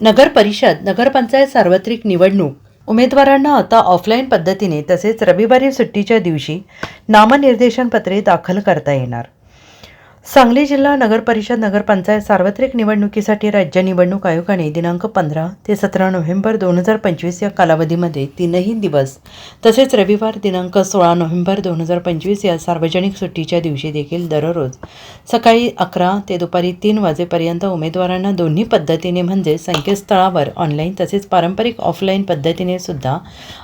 नगर परिषद नगरपंचायत सार्वत्रिक निवडणूक. उमेदवारांना आता ऑफलाईन पद्धतीने तसेच रविवारी सुट्टीच्या दिवशी नामनिर्देशन पत्रे दाखल करता येणार. सांगली जिल्हा नगर परिषद नगरपंचायत सार्वत्रिक निवडणुकीसाठी राज्य निवडणूक आयोगाने दिनांक पंधरा ते सतरा नोव्हेंबर दोन हजार पंचवीस या कालावधीमध्ये तीनही दिवस तसेच रविवार दिनांक सोळा नोव्हेंबर दोन हजार पंचवीस या सार्वजनिक सुट्टीच्या दिवशी देखील दररोज सकाळी अकरा ते दुपारी तीन वाजेपर्यंत उमेदवारांना दोन्ही पद्धतीने म्हणजे संकेतस्थळावर ऑनलाईन तसेच पारंपरिक ऑफलाईन पद्धतीने सुद्धा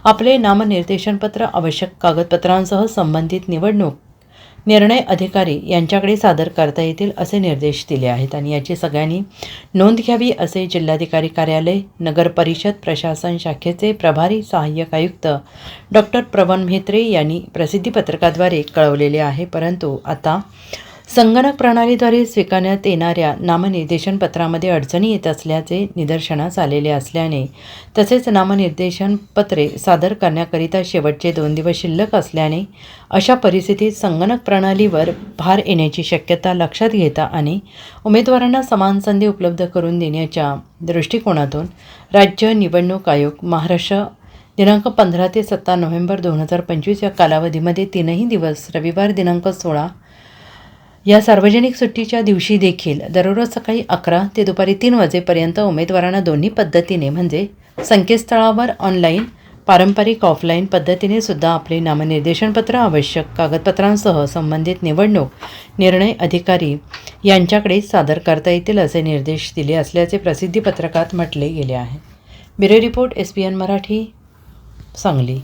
आपले नामनिर्देशनपत्र आवश्यक कागदपत्रांसह संबंधित निवडणूक निर्णय अधिकारी यांच्याकडे सादर करता येतील असे निर्देश दिले आहेत आणि याची सगळ्यांनी नोंद घ्यावी असे जिल्हाधिकारी कार्यालय नगरपरिषद प्रशासन शाखेचे प्रभारी सहाय्यक आयुक्त डॉक्टर प्रवन म्हेत्रे यांनी प्रसिद्धीपत्रकाद्वारे कळवलेले आहे. परंतु आता संगणक प्रणालीद्वारे स्वीकारण्यात येणाऱ्या नामनिर्देशन पत्रामध्ये अडचणी येत असल्याचे निदर्शनास आलेले असल्याने तसेच नामनिर्देशन पत्रे सादर करण्याकरिता शेवटचे दोन दिवस शिल्लक असल्याने अशा परिस्थितीत संगणक प्रणालीवर भार येण्याची शक्यता लक्षात घेता आणि उमेदवारांना समान संधी उपलब्ध करून देण्याच्या दृष्टिकोनातून राज्य निवडणूक आयोग महाराष्ट्र दिनांक पंधरा ते सत्ता नोव्हेंबर दोन हजार पंचवीस या कालावधीमध्ये तीनही दिवस रविवार दिनांक सोळा या सार्वजनिक सुट्टीच्या दिवशी देखील दररोज सकाळी अकरा ते दुपारी तीन वाजेपर्यंत उमेदवारांना दोन्ही पद्धतीने म्हणजे संकेतस्थळावर ऑनलाईन पारंपरिक ऑफलाईन पद्धतीने सुद्धा आपले नामनिर्देशनपत्र आवश्यक कागदपत्रांसह संबंधित निवडणूक निर्णय अधिकारी यांच्याकडे सादर करता येतील असे निर्देश दिले असल्याचे प्रसिद्धीपत्रकात म्हटले गेले आहे. Bureau report S P N Marathi Sangli.